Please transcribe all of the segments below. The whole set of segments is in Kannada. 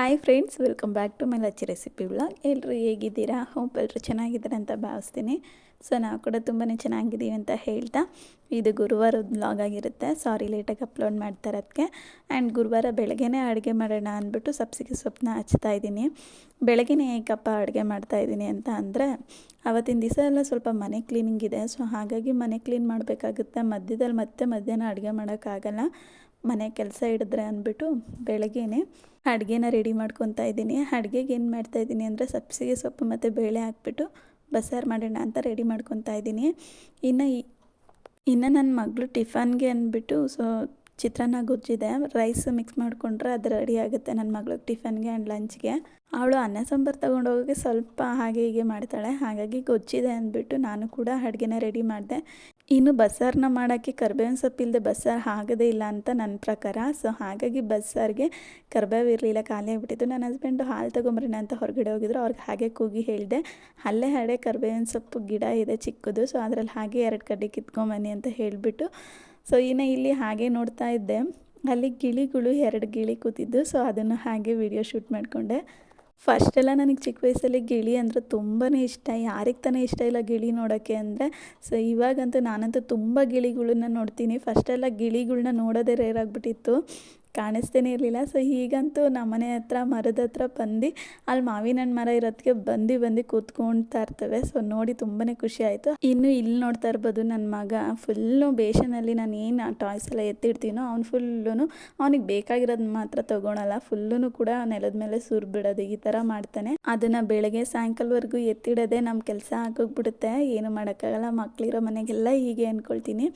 Hi friends welcome back to my Lachchi recipe blog ಎಲ್ಲರೂ ಹೇಗಿದ್ದೀರಾ? ಹೋಪ್ ಎಲ್ಲರೂ ಚೆನ್ನಾಗಿದ್ದಾರೆ ಅಂತ ಭಾವಿಸ್ತೀನಿ. ಸೊ ನಾವು ಕೂಡ ತುಂಬಾ ಚೆನ್ನಾಗಿದ್ದೀವಿ ಅಂತ ಹೇಳ್ತಾ, ಇದು ಗುರುವಾರದ ಬ್ಲಾಗ್ ಆಗಿರುತ್ತೆ. ಸಾರಿ ಲೇಟಾಗಿ ಅಪ್ಲೋಡ್ ಮಾಡ್ತಾರೆ ಅದಕ್ಕೆ ಆ್ಯಂಡ್ ಗುರುವಾರ ಬೆಳಗ್ಗೆನೇ ಅಡುಗೆ ಮಾಡೋಣ ಅಂದ್ಬಿಟ್ಟು ಸಬ್ಸಿಗೆ ಸೊಪ್ಪನ್ನ ಹಚ್ತಾ ಇದ್ದೀನಿ. ಬೆಳಗ್ಗೆನೇ ಏಕಪ್ಪ ಅಡುಗೆ ಮಾಡ್ತಾಯಿದ್ದೀನಿ ಅಂತ ಅಂದರೆ ಆವತ್ತಿನ ದಿವಸ ಎಲ್ಲ ಸ್ವಲ್ಪ ಮನೆ ಕ್ಲೀನಿಂಗ್ ಇದೆ. ಸೊ ಹಾಗಾಗಿ ಮನೆ ಕ್ಲೀನ್ ಮಾಡಬೇಕಾಗುತ್ತೆ. ಮಧ್ಯದಲ್ಲಿ ಮತ್ತೆ ಮಧ್ಯಾಹ್ನ ಅಡುಗೆ ಮಾಡೋಕ್ಕಾಗಲ್ಲ. ಮನೆ ಕೆಲಸ ಹಿಡಿದ್ರೆ ಅಂದ್ಬಿಟ್ಟು ಬೆಳಗ್ಗೆನೆ ಅಡುಗೆನ ರೆಡಿ ಮಾಡ್ಕೊತಾ ಇದ್ದೀನಿ. ಅಡುಗೆಗೆ ಏನು ಮಾಡ್ತಾಯಿದ್ದೀನಿ ಅಂದರೆ ಸಬ್ಸಿಗೆ ಸೊಪ್ಪು ಮತ್ತು ಬೇಳೆ ಹಾಕ್ಬಿಟ್ಟು ಬಸ್ಸಾರು ಮಾಡೋಣ ಅಂತ ರೆಡಿ ಮಾಡ್ಕೊತಾ ಇದ್ದೀನಿ. ಇನ್ನು ಇನ್ನು ನನ್ನ ಮಗಳು ಟಿಫನ್ಗೆ ಅಂದ್ಬಿಟ್ಟು ಸೊ ಚಿತ್ರಾನ್ನ ಗೊಜ್ಜಿದೆ ರೈಸ್ ಮಿಕ್ಸ್ ಮಾಡಿಕೊಂಡ್ರೆ ಅದು ರೆಡಿ ಆಗುತ್ತೆ ನನ್ನ ಮಗಳಿಗೆ ಟಿಫನ್ಗೆ ಆ್ಯಂಡ್ ಲಂಚ್ಗೆ ಅವಳು ಅನ್ನ ಸಾಂಬಾರು ತೊಗೊಂಡೋಗೋಕ್ಕೆ ಸ್ವಲ್ಪ ಹಾಗೆ ಹೀಗೆ ಮಾಡ್ತಾಳೆ, ಹಾಗಾಗಿ ಗೊಜ್ಜಿದೆ ಅಂದ್ಬಿಟ್ಟು ನಾನು ಕೂಡ ಅಡುಗೆನ ರೆಡಿ ಮಾಡಿದೆ. ಇನ್ನು ಬಸ್ಸಾರನ್ನ ಮಾಡೋಕ್ಕೆ ಕರ್ಬೇವಿನ ಸೊಪ್ಪಿಲ್ಲದೆ ಬಸ್ಸಾರು ಆಗೋದೇ ಇಲ್ಲ ಅಂತ ನನ್ನ ಪ್ರಕಾರ ಸೊ ಹಾಗಾಗಿ ಬಸ್ಸಾರಿಗೆ ಕರ್ಬೇವು ಇರಲಿಲ್ಲ, ಖಾಲಿ ಆಗಿಬಿಟ್ಟಿತ್ತು. ನನ್ನ ಹಸ್ಬೆಂಡು ಹಾಲು ತೊಗೊಂಬರೋಣ ಅಂತ ಹೊರಗಡೆ ಹೋಗಿದ್ರು, ಅವ್ರಿಗೆ ಹಾಗೆ ಕೂಗಿ ಹೇಳಿದೆ, ಅಲ್ಲೇ ಹಡೆ ಕರ್ಬೇವಿನ ಸೊಪ್ಪು ಗಿಡ ಇದೆ ಚಿಕ್ಕದು ಸೊ ಅದರಲ್ಲಿ ಹಾಗೆ ಎರಡು ಕಡ್ಡಿ ಕಿತ್ಕೊಂಬನ್ನಿ ಅಂತ ಹೇಳಿಬಿಟ್ಟು ಸೊ ಇನ್ನು ಇಲ್ಲಿ ಹಾಗೆ ನೋಡ್ತಾ ಇದ್ದೆ. ಅಲ್ಲಿ ಗಿಳಿಗಳು ಎರಡು ಗಿಳಿ ಕೂತಿದ್ದು. ಸೊ ಅದನ್ನು ಹಾಗೆ ವಿಡಿಯೋ ಶೂಟ್ ಮಾಡಿಕೊಂಡೆ. ಫಸ್ಟೆಲ್ಲ ನನಗೆ ಚಿಕ್ಕ ವಯಸ್ಸಲ್ಲಿ ಗಿಳಿ ಅಂದರೆ ತುಂಬಾ ಇಷ್ಟ. ಯಾರಿಗೆ ತಾನೇ ಇಷ್ಟ ಇಲ್ಲ ಗಿಳಿ ನೋಡೋಕ್ಕೆ ಅಂದರೆ. ಸೊ ಇವಾಗಂತೂ ನಾನಂತೂ ತುಂಬ ಗಿಳಿಗಳನ್ನ ನೋಡ್ತೀನಿ. ಫಸ್ಟೆಲ್ಲ ಗಿಳಿಗಳನ್ನ ನೋಡೋದೇ ರೇರ್ ಆಗಿಬಿಟ್ಟಿತ್ತು. ಕಾಣಿಸ್ತೇನೆ ಇರಲಿಲ್ಲ. ಸೊ ಈಗಂತೂ ನಮ್ಮನೆ ಹತ್ರ, ಮರದ ಹತ್ರ ಬಂದು, ಅಲ್ಲಿ ಮಾವಿನ ಹಣ್ಣು ಮರ ಇರೋದಕ್ಕೆ ಬಂದು ಬಂದು ಕೂತ್ಕೊಳ್ತಾ ಇರ್ತವೆ. ಸೊ ನೋಡಿ ತುಂಬಾ ಖುಷಿ ಆಯಿತು. ಇನ್ನು ಇಲ್ಲಿ ನೋಡ್ತಾ ಇರ್ಬೋದು ನನ್ನ ಮಗ. ಫುಲ್ಲು ಬೇಷನಲ್ಲಿ ನಾನು ಏನು ಟಾಯ್ಸ್ ಎಲ್ಲ ಎತ್ತಿಡ್ತೀನೋ ಅವ್ನು ಫುಲ್ಲೂ ಅವ್ನಿಗೆ ಬೇಕಾಗಿರೋದು ಮಾತ್ರ ತೊಗೊಳಲ್ಲ. ಫುಲ್ಲೂ ಕೂಡ ನೆಲದ ಮೇಲೆ ಸುರ್ ಬಿಡೋದು ಈ ಥರ ಮಾಡ್ತಾನೆ. ಅದನ್ನು ಬೆಳಗ್ಗೆ ಸಾಯಂಕಾಲವರೆಗೂ ಎತ್ತಿಡೋದೆ ನಮ್ಮ ಕೆಲಸ ಆಗೋಗ್ಬಿಡುತ್ತೆ. ಏನು ಮಾಡೋಕ್ಕಾಗಲ್ಲ ಮಕ್ಕಳಿರೋ ಮನೆಗೆಲ್ಲ ಹೀಗೆ ಅಂದ್ಕೊಳ್ತೀನಿ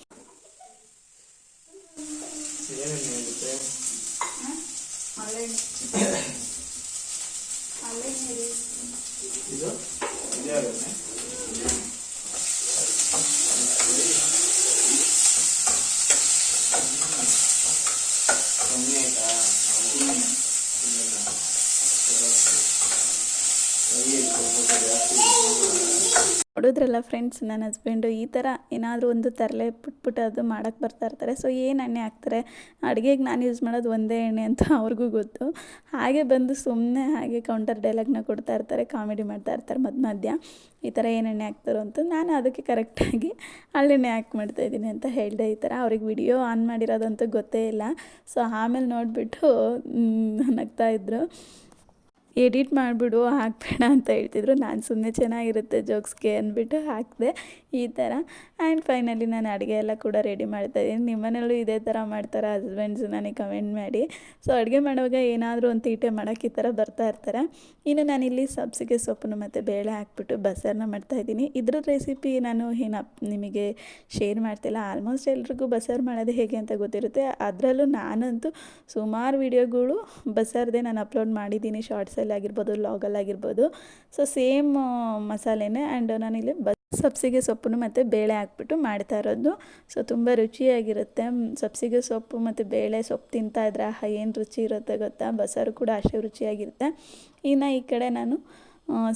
ಇದು ಇದೇ ಆಗುತ್ತೆ ಕಮ್ಮಿ ಆಯ್ತಾ ಕೈ ಇಟ್ಕೊಂಡು ಜಾಸ್ತಿ ನೋಡಿದ್ರಲ್ಲ ಫ್ರೆಂಡ್ಸ್ ನನ್ನ ಹಸ್ಬೆಂಡು ಈ ಥರ ಏನಾದರೂ ಒಂದು ತರಲೆ ಪುಟ್ ಅದು ಮಾಡೋಕ್ಕೆ ಬರ್ತಾ ಇರ್ತಾರೆ. ಸೊ ಏನು ಎಣ್ಣೆ ಹಾಕ್ತಾರೆ? ಅಡುಗೆಗೆ ನಾನು ಯೂಸ್ ಮಾಡೋದು ಒಂದೇ ಎಣ್ಣೆ ಅಂತ ಅವ್ರಿಗೂ ಗೊತ್ತು. ಹಾಗೆ ಬಂದು ಸುಮ್ಮನೆ ಹಾಗೆ ಕೌಂಟರ್ ಡೈಲಾಗ್ನ ಕೊಡ್ತಾ ಇರ್ತಾರೆ ಕಾಮಿಡಿ ಮಾಡ್ತಾ ಇರ್ತಾರೆ ಮಧ್ಯ ಮಧ್ಯ. ಈ ಥರ ಏನು ಎಣ್ಣೆ ಹಾಕ್ತಾರೋ ಅಂತ ನಾನು ಅದಕ್ಕೆ ಕರೆಕ್ಟಾಗಿ ಹಳ್ಳೆಣ್ಣೆ ಹಾಕಿ ಮಾಡ್ತಾಯಿದ್ದೀನಿ ಅಂತ ಹೇಳಿದೆ ಈ ಥರ ಅವ್ರಿಗೆ ವಿಡಿಯೋ ಆನ್ ಮಾಡಿರೋದಂತೂ ಗೊತ್ತೇ ಇಲ್ಲ. ಸೊ ಆಮೇಲೆ ನೋಡಿಬಿಟ್ಟು ನಗ್ತಾ ಇದ್ರು. ಎಡಿಟ್ ಮಾಡಿಬಿಡು, ಹಾಕಬೇಡ ಅಂತ ಹೇಳ್ತಿದ್ರು. ನಾನು ಸುಮ್ಮನೆ ಚೆನ್ನಾಗಿರುತ್ತೆ ಜೋಕ್ಸ್ಗೆ ಅಂದ್ಬಿಟ್ಟು ಹಾಕಿದೆ ಈ ಥರ. ಆ್ಯಂಡ್ ಫೈನಲಿ ನಾನು ಅಡುಗೆ ಎಲ್ಲ ಕೂಡ ರೆಡಿ ಮಾಡ್ತಾ ಇದ್ದೀನಿ. ನಿಮ್ಮನೇಲೂ ಇದೇ ಥರ ಮಾಡ್ತಾರೆ ಹಸ್ಬೆಂಡ್ಸ್ ನನಗೆ ಕಮೆಂಟ್ ಮಾಡಿ. ಸೊ ಅಡುಗೆ ಮಾಡುವಾಗ ಏನಾದರೂ ಒಂದು ತೀಟೆ ಮಾಡೋಕ್ಕೆ ಈ ಥರ ಬರ್ತಾ ಇರ್ತಾರೆ. ಇನ್ನು ನಾನಿಲ್ಲಿ ಸಬ್ಸಿಗೆ ಸೊಪ್ಪನ್ನು ಮತ್ತು ಬೇಳೆ ಹಾಕ್ಬಿಟ್ಟು ಬಸ್ಸಾರನ್ನ ಮಾಡ್ತಾಯಿದ್ದೀನಿ ಇದ್ರ ರೆಸಿಪಿ ನಾನು ಏನು ನಿಮಗೆ ಶೇರ್ ಮಾಡ್ತಿಲ್ಲ. ಆಲ್ಮೋಸ್ಟ್ ಎಲ್ರಿಗೂ ಬಸ್ಸಾರು ಮಾಡೋದು ಹೇಗೆ ಅಂತ ಗೊತ್ತಿರುತ್ತೆ. ಅದರಲ್ಲೂ ನಾನಂತೂ ಸುಮಾರು ವೀಡಿಯೋಗಳು ಬಸ್ಸಾರದೇ ನಾನು ಅಪ್ಲೋಡ್ ಮಾಡಿದ್ದೀನಿ ಶಾರ್ಟ್ಸಲ್ಲಿ ಆಗಿರ್ಬೋದು, ಲಾಗಲ್ಲಿ ಆಗಿರ್ಬೋದು. ಸೊ ಸೇಮ್ ಮಸಾಲೆನೇ ಆ್ಯಂಡ್ ನಾನಿಲ್ಲಿ ಬಸ್ ಸಬ್ಸಿಗೆ ಸೊಪ್ಪನ್ನು ಮತ್ತು ಬೇಳೆ ಹಾಕ್ಬಿಟ್ಟು ಮಾಡ್ತಾ ಇರೋದು. ಸೊ ತುಂಬ ರುಚಿಯಾಗಿರುತ್ತೆ. ಸಬ್ಸಿಗೆ ಸೊಪ್ಪು ಮತ್ತು ಬೇಳೆ ಸೊಪ್ಪು ತಿಂತಾ ಇದ್ರೆ ಏನು ರುಚಿ ಇರುತ್ತೆ ಗೊತ್ತಾ? ಬಸರು ಕೂಡ ಅಷ್ಟೇ ರುಚಿಯಾಗಿರುತ್ತೆ. ಇನ್ನು ಈ ಕಡೆ ನಾನು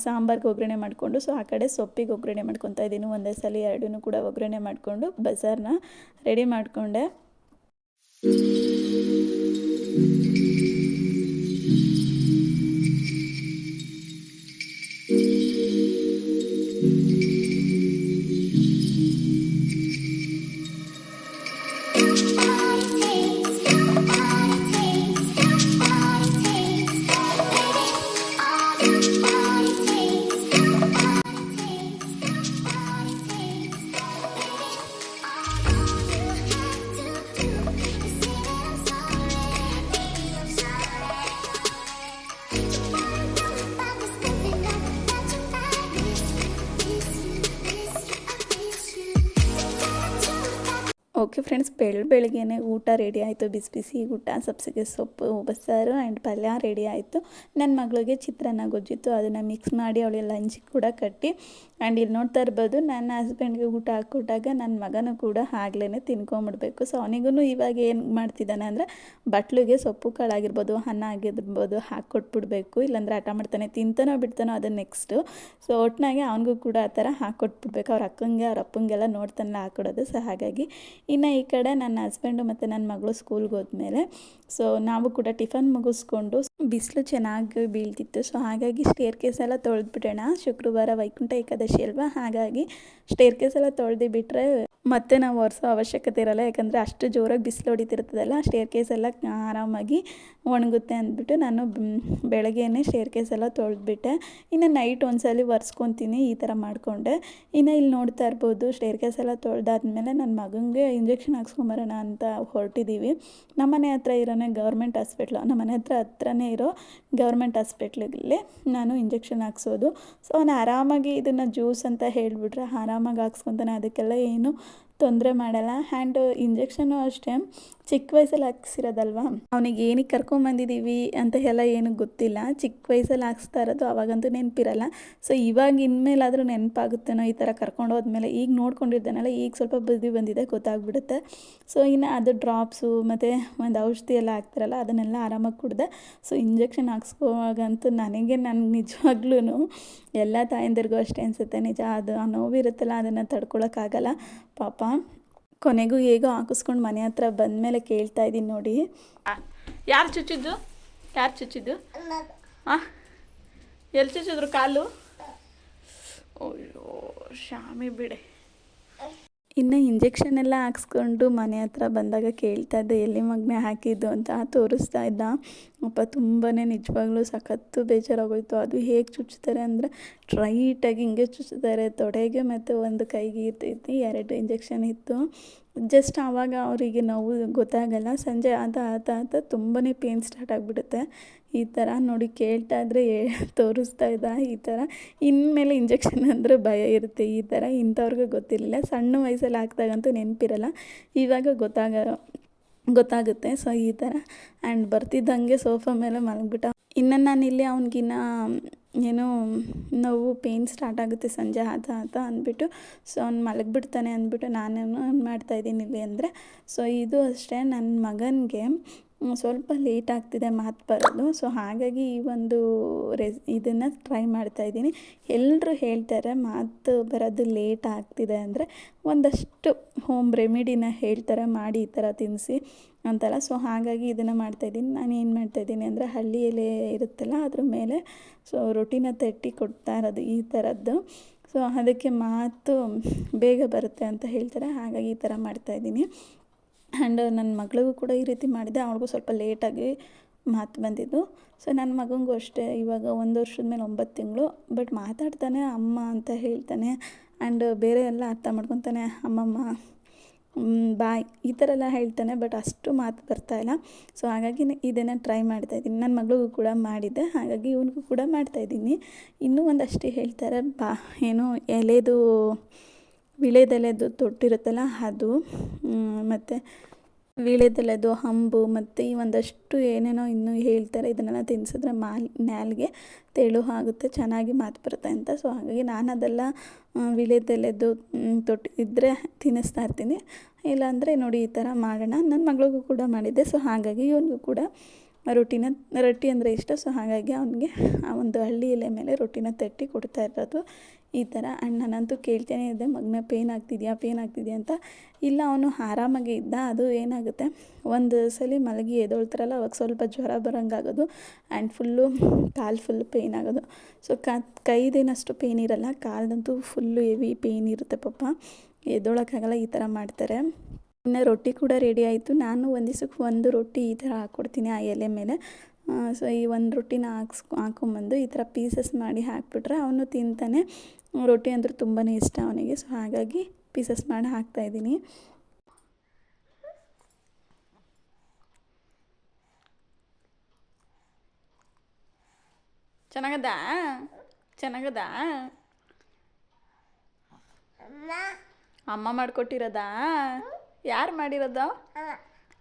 ಸಾಂಬಾರ್ಗೆ ಒಗ್ಗರಣೆ ಮಾಡಿಕೊಂಡು ಸೊ ಆ ಕಡೆ ಸೊಪ್ಪಿಗೆ ಒಗ್ಗರಣೆ ಮಾಡ್ಕೊತಾ ಇದ್ದೀನಿ. ಒಂದೇ ಸಲ ಎರಡೂ ಕೂಡ ಒಗ್ಗರಣೆ ಮಾಡಿಕೊಂಡು ಬಸಾರನ್ನ ರೆಡಿ ಮಾಡಿಕೊಂಡೆ. ಫ್ರೆಂಡ್ಸ್ ಬೆಳ್, ಬೆಳಗ್ಗೆನೆ ಊಟ ರೆಡಿ ಆಯಿತು. ಬಿಸಿ ಬಿಸಿ ಊಟ ಸಬ್ಸಿಗೆ ಸೊಪ್ಪು ಬಸ್ಸಾರು ಆ್ಯಂಡ್ ಪಲ್ಯ ರೆಡಿ ಆಯಿತು. ನನ್ನ ಮಗಳಿಗೆ ಚಿತ್ರಾನ್ನ ಗೊಜ್ಜಿತ್ತು. ಅದನ್ನು ಮಿಕ್ಸ್ ಮಾಡಿ ಅವಳಿಗೆ ಲಂಚಿಗೆ ಕೂಡ ಕಟ್ಟಿ. ಆ್ಯಂಡ್ ಇಲ್ಲಿ ನೋಡ್ತಾ ಇರ್ಬೋದು, ನನ್ನ ಹಸ್ಬೆಂಡ್ಗೆ ಊಟ ಹಾಕ್ಕೊಟ್ಟಾಗ ನನ್ನ ಮಗನೂ ಕೂಡ ಆಗ್ಲೇ ತಿನ್ಕೊಂಬಿಡ್ಬೇಕು. ಸೊ ಅವನಿಗೂ ಇವಾಗ ಏನು ಮಾಡ್ತಿದ್ದಾನೆ ಅಂದರೆ ಬಟ್ಲಿಗೆ ಸೊಪ್ಪು ಕಾಳಾಗಿರ್ಬೋದು, ಅನ್ನ ಆಗಿರ್ಬೋದು ಹಾಕ್ಕೊಟ್ಬಿಡ್ಬೇಕು. ಇಲ್ಲಾಂದ್ರೆ ಹಠ ಮಾಡ್ತಾನೆ ತಿಂತಾನೋ ಬಿಡ್ತಾನೋ ಅದು ನೆಕ್ಸ್ಟು ಸೊ ಒಟ್ಟಿನಾಗೆ ಅವನಿಗೂ ಕೂಡ ಆ ಥರ ಹಾಕ್ಕೊಟ್ಬಿಡ್ಬೇಕು. ಅವ್ರ ಅಕ್ಕಂಗೆ, ಅವ್ರ ಅಪ್ಪಂಗೆಲ್ಲ ನೋಡ್ತಾನೆ ಹಾಕ್ಕೊಡೋದು ಸೊ ಹಾಗಾಗಿ ಇನ್ನು ಈ ಕಡೆ ನನ್ನ ಹಸ್ಬೆಂಡು ಮತ್ತು ನನ್ನ ಮಗಳು ಸ್ಕೂಲ್ಗೆ ಹೋದ್ಮೇಲೆ ಸೊ ನಾವು ಕೂಡ ಟಿಫನ್ ಮುಗಿಸ್ಕೊಂಡು ಬಿಸಿಲು ಚೆನ್ನಾಗಿ ಬೀಳ್ತಿತ್ತು. ಸೊ ಹಾಗಾಗಿ ಸ್ಟೇರ್ ಕೇಸ್ ಎಲ್ಲ ತೊಳೆದ್ಬಿಡೋಣ ಶುಕ್ರವಾರ ವೈಕುಂಠ ಏಕಾದಶಿ ಅಲ್ವಾ? ಹಾಗಾಗಿ ಸ್ಟೇರ್ ಕೇಸ್ ಎಲ್ಲ ತೊಳೆದು ಬಿಟ್ಟರೆ ಮತ್ತೆ ನಾವು ಒರೆಸೋ ಅವಶ್ಯಕತೆ ಇರಲ್ಲ. ಯಾಕಂದರೆ ಅಷ್ಟು ಜೋರಾಗಿ ಬಿಸಿಲು ಹೊಡಿತಿರ್ತದಲ್ಲ ಸ್ಟೇರ್ ಕೇಸ್ ಎಲ್ಲ ಆರಾಮಾಗಿ ಒಣಗುತ್ತೆ ಅಂದ್ಬಿಟ್ಟು ನಾನು ಬೆಳಗ್ಗೆನೇ ಸ್ಟೇರ್ ಕೇಸ್ ಎಲ್ಲ ತೊಳೆದ್ಬಿಟ್ಟೆ. ಇನ್ನು ನೈಟ್ ಒಂದ್ಸಲಿ ಒರೆಸ್ಕೊತೀನಿ, ಈ ಥರ ಮಾಡಿಕೊಂಡೆ. ಇನ್ನು ಇಲ್ಲಿ ನೋಡ್ತಾ ಇರ್ಬೋದು ಸ್ಟೇರ್ ಕೇಸ್ ಎಲ್ಲ ತೊಳೆದಾದ್ಮೇಲೆ ನನ್ನ ಮಗನಿಗೆ ಇಂಜೆಕ್ಷನ್ ಹಾಕ್ಸ್ಕೊಂಬರೋಣ ಅಂತ ಹೊರಟಿದ್ದೀವಿ ನಮ್ಮ ಮನೆ ಹತ್ರ ಇರೋನೇ ಗೌರ್ಮೆಂಟ್ ಹಾಸ್ಪಿಟ್ಲು ನಮ್ಮ ಮನೆ ಹತ್ರ ಹತ್ರನೇ ಇರೋ ಗೌರ್ಮೆಂಟ್ ಹಾಸ್ಪಿಟ್ಲಲ್ಲಿ ನಾನು ಇಂಜೆಕ್ಷನ್ ಹಾಕ್ಸೋದು. ಸೊ ಅವನು ಆರಾಮಾಗಿ ಇದನ್ನು ಜ್ಯೂಸ್ ಅಂತ ಹೇಳಿಬಿಟ್ರೆ ಆರಾಮಾಗಿ ಹಾಕ್ಸ್ಕೊತಾನೆ. ಅದಕ್ಕೆಲ್ಲ ಏನು ತೊಂದರೆ ಮಾಡಲ್ಲ. ಆ್ಯಂಡ್ ಇಂಜೆಕ್ಷನು ಅಷ್ಟೇ. ಚಿಕ್ಕ ವಯಸ್ಸಲ್ಲಿ ಹಾಕ್ಸಿರೋದಲ್ವಾ? ಅವನಿಗೆ ಏನಕ್ಕೆ ಕರ್ಕೊಂಬಂದಿದ್ದೀವಿ ಅಂತ ಎಲ್ಲ ಏನೂ ಗೊತ್ತಿಲ್ಲ. ಚಿಕ್ಕ ವಯಸ್ಸಲ್ಲಿ ಹಾಕ್ಸ್ತಾ ಇರೋದು ಅವಾಗಂತೂ ನೆನಪಿರಲ್ಲ. ಸೊ ಇವಾಗ ಇನ್ಮೇಲಾದರೂ ನೆನಪಾಗುತ್ತೇನೋ ಈ ಥರ ಕರ್ಕೊಂಡು ಹೋದ್ಮೇಲೆ. ಈಗ ನೋಡ್ಕೊಂಡಿರ್ತಾನಲ್ಲ ಈಗ ಸ್ವಲ್ಪ ಬುದ್ಧಿ ಬಂದಿದೆ, ಗೊತ್ತಾಗ್ಬಿಡುತ್ತೆ. ಸೊ ಇನ್ನು ಅದು ಡ್ರಾಪ್ಸು ಮತ್ತು ಒಂದು ಔಷಧಿ ಎಲ್ಲ ಹಾಕ್ತಿರಲ್ಲ, ಅದನ್ನೆಲ್ಲ ಆರಾಮಾಗಿ ಕುಡ್ದೆ. ಸೊ ಇಂಜೆಕ್ಷನ್ ಹಾಕ್ಸ್ಕೋವಾಗಂತೂ ನನಗೆ ನಾನು ನಿಜವಾಗ್ಲೂ ಎಲ್ಲ ತಾಯಂದಿರಿಗೂ ಅಷ್ಟೇ ಅನಿಸುತ್ತೆ. ನಿಜ, ಅದು ಆ ನೋವಿರುತ್ತಲ್ಲ, ಅದನ್ನು ತಡ್ಕೊಳಕ್ಕಾಗಲ್ಲ. ಪಾಪ. ಕೊನೆಗೂ ಹೇಗೋ ಹಾಕಿಸ್ಕೊಂಡು ಮನೆ ಹತ್ರ ಬಂದ ಮೇಲೆ ಕೇಳ್ತಾ ಇದ್ದೀನಿ ನೋಡಿ. ಯಾರು ಚುಚ್ಚಿದ್ದು? ಯಾರು ಚುಚ್ಚಿದ್ದು? ಹಾಂ ಎಲ್ಲಿ ಚುಚ್ಚಿದ್ರು ಕಾಲು? ಅಯ್ಯೋ ಶಾಮಿ ಬಿಡೆ. ಇನ್ನು ಇಂಜೆಕ್ಷನ್ ಎಲ್ಲ ಹಾಕ್ಸ್ಕೊಂಡು ಮನೆ ಹತ್ರ ಬಂದಾಗ ಕೇಳ್ತಾ ಇದ್ದೆ, ಎಲ್ಲಿ ಮಗ್ನೆ ಹಾಕಿದ್ದು ಅಂತ ತೋರಿಸ್ತಾ ಇದ್ದ. ಅಪ್ಪ ತುಂಬಾ ನಿಜವಾಗ್ಲೂ ಸಖತ್ತು ಬೇಜಾರಾಗೋಯ್ತು. ಅದು ಹೇಗೆ ಚುಚ್ಚುತ್ತಾರೆ ಅಂದರೆ ಟ್ರೈಟಾಗಿ ಹಿಂಗೆ ಚುಚ್ಚುತ್ತಾರೆ ತೊಡೆಗೆ ಮತ್ತು ಒಂದು ಕೈಗೆ ಇರ್ತೈತಿ ಎರಡು ಇಂಜೆಕ್ಷನ್ ಇತ್ತು. ಜಸ್ಟ್ ಆವಾಗ ಅವರಿಗೆ ನೋವು ಗೊತ್ತಾಗಲ್ಲ. ಸಂಜೆ ಆತ ಆತ ಆತ ತುಂಬಾ ಪೇನ್ ಸ್ಟಾರ್ಟ್ ಆಗಿಬಿಡುತ್ತೆ. ಈ ಥರ ನೋಡಿ ಕೇಳ್ತಾ ಇದ್ದರೆ ತೋರಿಸ್ತಾ ಇದ್ದ, ಈ ಥರ. ಇನ್ಮೇಲೆ ಇಂಜೆಕ್ಷನ್ ಅಂದರೆ ಭಯ ಇರುತ್ತೆ ಈ ಥರ. ಇಂಥವ್ರಿಗೆ ಗೊತ್ತಿರಲಿಲ್ಲ. ಸಣ್ಣ ವಯಸ್ಸಲ್ಲಿ ಹಾಕ್ದಾಗಂತೂ ನೆನಪಿರಲ್ಲ. ಇವಾಗ ಗೊತ್ತಾಗ, ಗೊತ್ತಾಗುತ್ತೆ. ಸೊ ಈ ಥರ. ಆ್ಯಂಡ್ ಬರ್ತಿದ್ದಂಗೆ ಸೋಫಾ ಮೇಲೆ ಮಲಗಿಬಿಟ್ಟ. ಇನ್ನು ನಾನಿಲ್ಲಿ ಅವ್ನಿಗಿನ್ನ, ಏನೋ ನೋವು ಪೇಯ್ನ್ ಸ್ಟಾರ್ಟ್ ಆಗುತ್ತೆ ಸಂಜೆ ಆತ ಆತ ಅಂದ್ಬಿಟ್ಟು. ಸೊ ಅವ್ನು ಮಲಗಿಬಿಡ್ತಾನೆ ಅಂದ್ಬಿಟ್ಟು ನಾನೇನು ಮಾಡ್ತಾಯಿದ್ದೀನಿ ಇಲ್ಲಿ ಅಂದರೆ. ಸೊ ಇದು ಅಷ್ಟೇ. ನನ್ನ ಮಗನಿಗೆ ಸ್ವಲ್ಪ ಲೇಟ್ ಆಗ್ತಿದೆ ಮಾತು ಬರೋದು. ಸೊ ಹಾಗಾಗಿ ಈ ಒಂದು ರೆಸ್ ಇದನ್ನು ಟ್ರೈ ಮಾಡ್ತಾಯಿದ್ದೀನಿ ಎಲ್ಲರೂ ಹೇಳ್ತಾರೆ ಮಾತು ಬರೋದು ಲೇಟ್ ಆಗ್ತಿದೆ ಅಂದರೆ ಒಂದಷ್ಟು ಹೋಮ್ ರೆಮಿಡಿನ ಹೇಳ್ತಾರೆ, ಮಾಡಿ ಈ ಥರ ತಿನ್ನಿಸಿ ಅಂತಲ್ಲ. ಸೊ ಹಾಗಾಗಿ ಇದನ್ನು ಮಾಡ್ತಾಯಿದ್ದೀನಿ ನಾನು ಏನು ಮಾಡ್ತಾಯಿದ್ದೀನಿ ಅಂದರೆ ಹಳ್ಳಿ ಎಲೆ ಇರುತ್ತಲ್ಲ, ಅದ್ರ ಮೇಲೆ ಸೊ ರೊಟ್ಟಿನ ತಟ್ಟಿ ಕೊಡ್ತಾ ಇರೋದು ಈ ಥರದ್ದು ಸೊ ಅದಕ್ಕೆ ಮಾತು ಬೇಗ ಬರುತ್ತೆ ಅಂತ ಹೇಳ್ತಾರೆ. ಹಾಗಾಗಿ ಈ ಥರ ಮಾಡ್ತಾಯಿದ್ದೀನಿ ಆ್ಯಂಡ್ ನನ್ನ ಮಗಳಿಗೂ ಕೂಡ ಈ ರೀತಿ ಮಾಡಿದೆ. ಅವಳಿಗೂ ಸ್ವಲ್ಪ ಲೇಟಾಗಿ ಮಾತು ಬಂದಿದ್ದು. ಸೊ ನನ್ನ ಮಗನಿಗೂ ಅಷ್ಟೇ. ಇವಾಗ ಒಂದು ವರ್ಷದ ಮೇಲೆ ಒಂಬತ್ತು ತಿಂಗಳು. ಬಟ್ ಮಾತಾಡ್ತಾನೆ, ಅಮ್ಮ ಅಂತ ಹೇಳ್ತಾನೆ. ಆ್ಯಂಡ್ ಬೇರೆ ಎಲ್ಲ ಅರ್ಥ ಮಾಡ್ಕೊತಾನೆ. ಅಮ್ಮಮ್ಮ ಬಾಯ್ ಈ ಥರ ಎಲ್ಲ ಹೇಳ್ತಾನೆ. ಬಟ್ ಅಷ್ಟು ಮಾತು ಬರ್ತಾಯಿಲ್ಲ ಸೊ ಹಾಗಾಗಿ ಇದನ್ನು ಟ್ರೈ ಮಾಡ್ತಾ ಇದ್ದೀನಿ. ನನ್ನ ಮಗಳಿಗೂ ಕೂಡ ಮಾಡಿದ್ದೆ. ಹಾಗಾಗಿ ಇವನಿಗೂ ಕೂಡ ಮಾಡ್ತಾಯಿದ್ದೀನಿ ಇನ್ನೂ ಒಂದಷ್ಟು ಹೇಳ್ತಾರೆ. ಬಾ, ಏನು ಎಲೆದು ವಿಳೆದೆಲೆದು ತೊಟ್ಟಿರುತ್ತಲ್ಲ ಅದು ಮತ್ತು ವೀಳ್ಯದೆಲೆದು ಹಂಬು, ಮತ್ತು ಈ ಒಂದಷ್ಟು ಏನೇನೋ ಇನ್ನೂ ಹೇಳ್ತಾರೆ, ಇದನ್ನೆಲ್ಲ ತಿನ್ಸಿದ್ರೆ ಮಾಲ್, ಮ್ಯಾಲ್ಗೆ ತೆಳು ಆಗುತ್ತೆ, ಚೆನ್ನಾಗಿ ಮಾತು ಬರುತ್ತೆ ಅಂತ. ಸೊ ಹಾಗಾಗಿ ನಾನು ಅದೆಲ್ಲ ವೀಳ್ಯದೆಲೆದು ತೊಟ್ಟು ಇದ್ದರೆ ತಿನ್ನಿಸ್ತಾ ಇರ್ತೀನಿ. ಇಲ್ಲಾಂದರೆ ನೋಡಿ ಈ ಥರ ಮಾಡೋಣ. ನನ್ನ ಮಗಳಿಗೂ ಕೂಡ ಮಾಡಿದ್ದೆ. ಸೊ ಹಾಗಾಗಿ ಇವನಿಗೂ ಕೂಡ ರೊಟ್ಟಿನ, ರೊಟ್ಟಿ ಅಂದರೆ ಇಷ್ಟ. ಸೊ ಹಾಗಾಗಿ ಅವನಿಗೆ ಆ ಒಂದು ಹಳ್ಳಿ ಎಲೆ ಮೇಲೆ ರೊಟ್ಟಿನ ತಟ್ಟಿ ಕೊಡ್ತಾ ಇರೋದು. ಈ ಥರ ಆ್ಯಂಡ್ ನಾನಂತೂ ಕೇಳ್ತೇನೆ ಇದ್ದೆ ಮಗನ ಪೇನ್ ಆಗ್ತಿದೆಯಾ ಪೇನ್ ಆಗ್ತಿದೆಯಾ ಅಂತ. ಇಲ್ಲ, ಅವನು ಆರಾಮಾಗಿ ಇದ್ದ, ಅದು ಏನಾಗುತ್ತೆ? ಒಂದು ಸಲ ಮಲಗಿ ಎದ್ದೊಳ್ತಾರಲ್ಲ ಅವಾಗ ಸ್ವಲ್ಪ ಜ್ವರ ಬರೋಂಗಾಗೋದು ಆ್ಯಂಡ್ ಫುಲ್ಲು ಕಾಲು ಫುಲ್ ಪೇಯ್ನ್ ಆಗೋದು. ಸೊ ಕೈದೇನಷ್ಟು ಪೇಯ್ನ್ ಇರಲ್ಲ, ಕಾಲ್ದಂತೂ ಫುಲ್ಲು ಹೆವಿ ಪೇಯ್ನ್ ಇರುತ್ತೆ ಪಾಪ. ಎದ್ದೊಳಕ್ಕಾಗಲ್ಲ ಈ ಥರ ಮಾಡ್ತಾರೆ. ಇನ್ನು ರೊಟ್ಟಿ ಕೂಡ ರೆಡಿ ಆಯಿತು. ನಾನು ಒಂದು ದಿವ್ಸಕ್ಕೆ ಒಂದು ರೊಟ್ಟಿ ಈ ಥರ ಹಾಕ್ಕೊಡ್ತೀನಿ ಆ ಎಲೆ ಮೇಲೆ. ಸೊ ಈ ಒಂದು ರೊಟ್ಟಿನ ಹಾಕ್ಸ್, ಹಾಕೊಂಬಂದು ಈ ಥರ ಪೀಸಸ್ ಮಾಡಿ ಹಾಕ್ಬಿಟ್ರೆ ಅವನು ತಿಂತಾನೆ. ರೊಟ್ಟಿ ಅಂದ್ರೆ ತುಂಬಾ ಇಷ್ಟ ಅವನಿಗೆ. ಸೊ ಹಾಗಾಗಿ ಪೀಸಸ್ ಮಾಡಿ ಹಾಕ್ತಾಯಿದ್ದೀನಿ ಚೆನ್ನಾಗದ? ಚೆನ್ನಾಗದ? ಅಮ್ಮ ಮಾಡಿಕೊಟ್ಟಿರೋದಾ? ಯಾರು ಮಾಡಿರೋದ?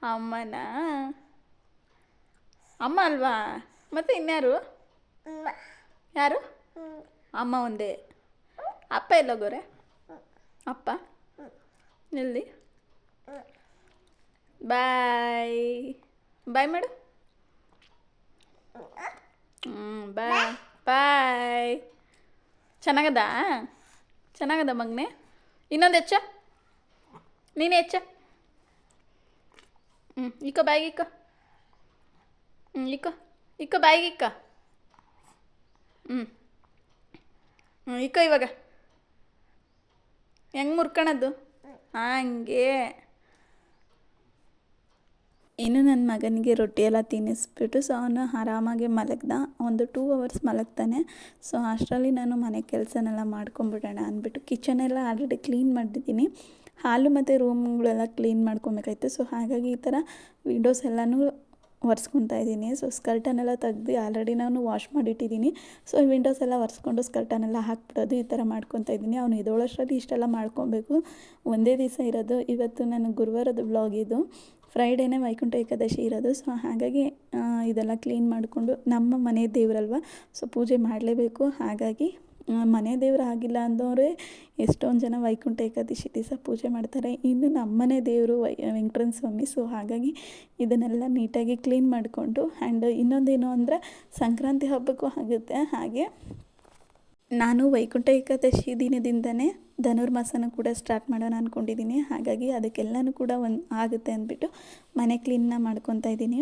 ಅಮ್ಮನ? ಅಮ್ಮ ಅಲ್ವಾ? ಮತ್ತೆ ಇನ್ಯಾರು? ಯಾರು? ಅಮ್ಮ ಒಂದೇ. ಅಪ್ಪ ಎಲ್ಲೋಗೋರೆ ಅಪ್ಪ? ಎಲ್ಲಿ ಬಾಯ್. ಬಾಯ್ ಮೇಡಮ್ ಹ್ಞೂ ಬಾಯ್. ಬಾಯ್. ಚೆನ್ನಾಗದ? ಚೆನ್ನಾಗದ ಮಗನೆ? ಇನ್ನೊಂದು ಹೆಚ್ಚ ನೀನು ಹೆಚ್ಚ ಹ್ಞೂ ಇಕ್ಕ ಬಾಯಿಗೆ ಇಕ್ಕ ಹ್ಞೂ ಇಕ್ಕ ಇಕ್ಕ ಬಾಯಿಗೆ ಇಕ್ಕ ಹ್ಞೂ ಹ್ಞೂ ಇಕ್ಕ ಇವಾಗ. ಹೆಂಗೆ ಮುರ್ಕಣದ್ದು ಹಂಗೆ. ಇನ್ನು ನನ್ನ ಮಗನಿಗೆ ರೊಟ್ಟಿ ಎಲ್ಲ ತಿನ್ನಿಸ್ಬಿಟ್ಟು ಸೊ ಅವನು ಆರಾಮಾಗಿ ಮಲಗ್ದ. ಒಂದು ಟೂ ಅವರ್ಸ್ ಮಲಗ್ತಾನೆ. ಸೊ ಅಷ್ಟರಲ್ಲಿ ನಾನು ಮನೆ ಕೆಲಸನೆಲ್ಲ ಮಾಡ್ಕೊಂಬಿಡೋಣ ಅಂದ್ಬಿಟ್ಟು ಕಿಚನೆಲ್ಲ ಆಲ್ರೆಡಿ ಕ್ಲೀನ್ ಮಾಡಿದ್ದೀನಿ ಹಾಲು ಮತ್ತು ರೂಮ್ಗಳೆಲ್ಲ ಕ್ಲೀನ್ ಮಾಡ್ಕೊಬೇಕಾಯ್ತು. ಸೊ ಹಾಗಾಗಿ ಈ ಥರ ವಿಂಡೋಸ್ ಎಲ್ಲನೂ ಒರೆಸ್ಕೊತಾ ಇದ್ದೀನಿ. ಸೊ ಸ್ಕರ್ಟನ್ನೆಲ್ಲ ತೆಗ್ದು ಆಲ್ರೆಡಿ ನಾನು ವಾಶ್ ಮಾಡಿಟ್ಟಿದ್ದೀನಿ. ಸೊ ವಿಂಡೋಸ್ ಎಲ್ಲ ಒರೆಸ್ಕೊಂಡು ಸ್ಕರ್ಟನ್ನೆಲ್ಲ ಹಾಕ್ಬಿಡೋದು ಈ ಥರ ಮಾಡ್ಕೊತಾ ಇದ್ದೀನಿ. ಅವನು ಇದೊಳಷ್ಟರಲ್ಲಿ ಇಷ್ಟೆಲ್ಲ ಮಾಡ್ಕೊಬೇಕು. ಒಂದೇ ದಿವಸ ಇರೋದು. ಇವತ್ತು ನಾನು ಗುರುವಾರದ ಬ್ಲಾಗ್ ಇದು. ಫ್ರೈಡೇನೇ ವೈಕುಂಠ ಏಕಾದಶಿ ಇರೋದು. ಸೊ ಹಾಗಾಗಿ ಇದೆಲ್ಲ ಕ್ಲೀನ್ ಮಾಡಿಕೊಂಡು ನಮ್ಮ ಮನೆ ದೇವರಲ್ವ? ಸೊ ಪೂಜೆ ಮಾಡಲೇಬೇಕು. ಹಾಗಾಗಿ ಮನೆ ದೇವ್ರು ಆಗಿಲ್ಲ ಅಂದವರೇ ಎಷ್ಟೊಂದು ಜನ ವೈಕುಂಠ ಏಕಾದಶಿ ದಿವಸ ಪೂಜೆ ಮಾಡ್ತಾರೆ. ಇನ್ನು ನಮ್ಮನೆ ದೇವರು ವೈ ವೆಂಕಟರಮಣ ಸ್ವಾಮಿ ಸೊ ಹಾಗಾಗಿ ಇದನ್ನೆಲ್ಲ ನೀಟಾಗಿ ಕ್ಲೀನ್ ಮಾಡಿಕೊಂಡು ಆ್ಯಂಡ್ ಇನ್ನೊಂದೇನು ಅಂದರೆ ಸಂಕ್ರಾಂತಿ ಹಬ್ಬಕ್ಕೂ ಆಗುತ್ತೆ. ಹಾಗೆ ನಾನು ವೈಕುಂಠ ಏಕಾದಶಿ ದಿನದಿಂದನೇ ಧನುರ್ಮಾಸನ ಕೂಡ ಸ್ಟಾರ್ಟ್ ಮಾಡೋಣ ಅಂದ್ಕೊಂಡಿದ್ದೀನಿ ಹಾಗಾಗಿ ಅದಕ್ಕೆಲ್ಲನೂ ಕೂಡ ಒಂದು ಆಗುತ್ತೆ ಅಂದ್ಬಿಟ್ಟು ಮನೆ ಕ್ಲೀನ್ನ ಮಾಡ್ಕೊತಾ ಇದ್ದೀನಿ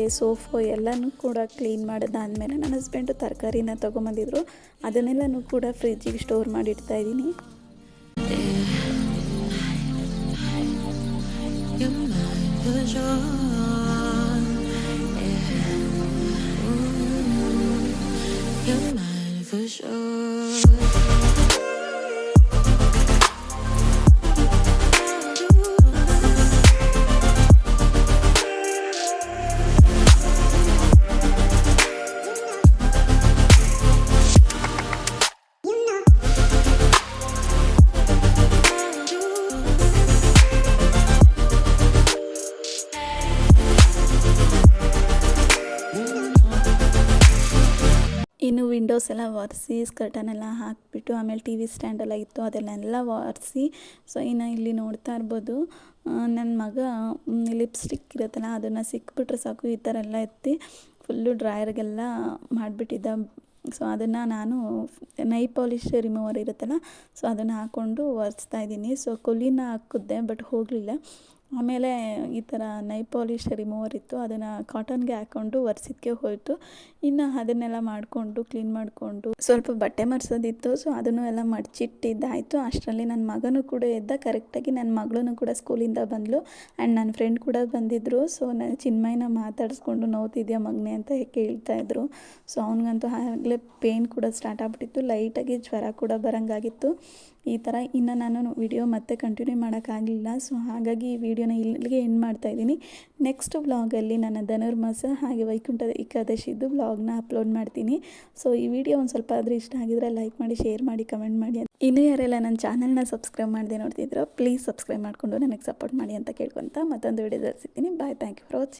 ಮತ್ತು ಸೋಫು ಎಲ್ಲನೂ ಕೂಡ ಕ್ಲೀನ್ ಮಾಡಿದಾದ್ಮೇಲೆ ನನ್ನ ಹಸ್ಬೆಂಡು ತರಕಾರಿನ ತೊಗೊಂಬಂದಿದ್ರು ಅದನ್ನೆಲ್ಲನೂ ಕೂಡ ಫ್ರಿಜ್ಜಿಗೆ ಸ್ಟೋರ್ ಮಾಡಿ ಇಡ್ತಾ ಇದ್ದೀನಿ for. ವಿಂಡೋಸ್ ಎಲ್ಲ ಒರೆಸಿ ಸ್ಕರ್ಟನ್ನೆಲ್ಲ ಹಾಕಿಬಿಟ್ಟು ಆಮೇಲೆ ಟಿ ವಿ ಸ್ಟ್ಯಾಂಡೆಲ್ಲ ಇತ್ತು ಅದನ್ನೆಲ್ಲ ಒರೆಸಿ. ಸೊ, ಇನ್ನು ಇಲ್ಲಿ ನೋಡ್ತಾ ಇರ್ಬೋದು. ನನ್ನ ಮಗ ಲಿಪ್ಸ್ಟಿಕ್ ಇರುತ್ತಲ್ಲ, ಅದನ್ನು ಸಿಕ್ಬಿಟ್ರೆ ಸಾಕು, ಈ ಥರ ಎಲ್ಲ ಎತ್ತಿ ಫುಲ್ಲು ಡ್ರಾಯರ್ಗೆಲ್ಲ ಮಾಡಿಬಿಟ್ಟಿದ್ದ. ಸೊ, ಅದನ್ನು ನಾನು ನೈ ಪಾಲಿಶ್ ರಿಮೂವರ್ ಇರುತ್ತಲ್ಲ, ಸೊ, ಅದನ್ನು ಹಾಕ್ಕೊಂಡು ಒರೆಸ್ತಾ ಇದ್ದೀನಿ. ಸೊ, ಕೊಲಿನ ಹಾಕಿದ್ದೆ, ಬಟ್ ಹೋಗಲಿಲ್ಲ. ಆಮೇಲೆ ಈ ಥರ ನೈ ಪಾಲಿಶ್ ರಿಮೂವರ್ ಇತ್ತು, ಅದನ್ನು ಕಾಟನ್ಗೆ ಹಾಕ್ಕೊಂಡು ಒರೆಸಿದ್ಕೆ ಹೋಯಿತು. ಇನ್ನು ಅದನ್ನೆಲ್ಲ ಮಾಡಿಕೊಂಡು ಕ್ಲೀನ್ ಮಾಡಿಕೊಂಡು ಸ್ವಲ್ಪ ಬಟ್ಟೆ ಮರ್ಸೋದಿತ್ತು ಸೊ ಅದನ್ನು ಎಲ್ಲ ಮಡಚಿಟ್ಟಿದ್ದಾಯಿತು. ಅಷ್ಟರಲ್ಲಿ ನನ್ನ ಮಗನೂ ಕೂಡ ಎದ್ದ ಕರೆಕ್ಟಾಗಿ ನನ್ನ ಮಗಳೂ ಕೂಡ ಸ್ಕೂಲಿಂದ ಬಂದಳು ಆ್ಯಂಡ್ ನನ್ನ ಫ್ರೆಂಡ್ ಕೂಡ ಬಂದಿದ್ದರು ಸೊ ನಾನು ಚಿನ್ಮಯನ ಮಾತಾಡಿಸ್ಕೊಂಡು, ನೋವ್ತಿದ್ಯಾ ಮಗನೇ? ಅಂತ ಕೇಳ್ತಾ ಇದ್ರು. ಸೊ ಅವನಿಗಂತೂ ಆಗಲೇ ಪೇಯ್ನ್ ಕೂಡ ಸ್ಟಾರ್ಟ್ ಆಗ್ಬಿಟ್ಟಿತ್ತು. ಲೈಟಾಗಿ ಜ್ವರ ಕೂಡ ಬರೋಂಗಾಗಿತ್ತು. ಈ ಥರ ಇನ್ನು ನಾನು ವಿಡಿಯೋ ಮತ್ತೆ ಕಂಟಿನ್ಯೂ ಮಾಡೋಕ್ಕಾಗಲಿಲ್ಲ. ಸೊ ಹಾಗಾಗಿ ಈ ವಿಡಿಯೋನ ಇಲ್ಲಿಗೆ ಎಂಡ್ ಮಾಡ್ತಾ ಇದ್ದೀನಿ. ನೆಕ್ಸ್ಟ್ ವ್ಲಾಗಲ್ಲಿ ನನ್ನ ಧನುರ್ಮಾಸ ಹಾಗೆ ವೈಕುಂಠ ಏಕಾದಶಿದ್ದು ವ್ಲಾಗ್ನ ಅಪ್ಲೋಡ್ ಮಾಡ್ತೀನಿ. ಸೊ ಈ ವಿಡಿಯೋ ಒಂದು ಸ್ವಲ್ಪ ಆದರೂ ಇಷ್ಟ ಆಗಿದ್ರೆ ಲೈಕ್ ಮಾಡಿ ಶೇರ್ ಮಾಡಿ ಕಮೆಂಟ್ ಮಾಡಿ. ಇನ್ನೂ ಯಾರೆಲ್ಲ ನನ್ನ ಚಾನಲ್ನ ಸಬ್ಸ್ಕ್ರೈಬ್ ಮಾಡಿದೆ ನೋಡ್ತಿದ್ರೋ ಪ್ಲೀಸ್ ಸಬ್ಸ್ಕ್ರೈಬ್ ಮಾಡಿಕೊಂಡು ನನಗೆ ಸಪೋರ್ಟ್ ಮಾಡಿ ಅಂತ ಕೇಳ್ಕೊತ ಮತ್ತೊಂದು ವಿಡಿಯೋದಲ್ಲಿ ಸಿಗ್ತೀನಿ. Bye thank you for watching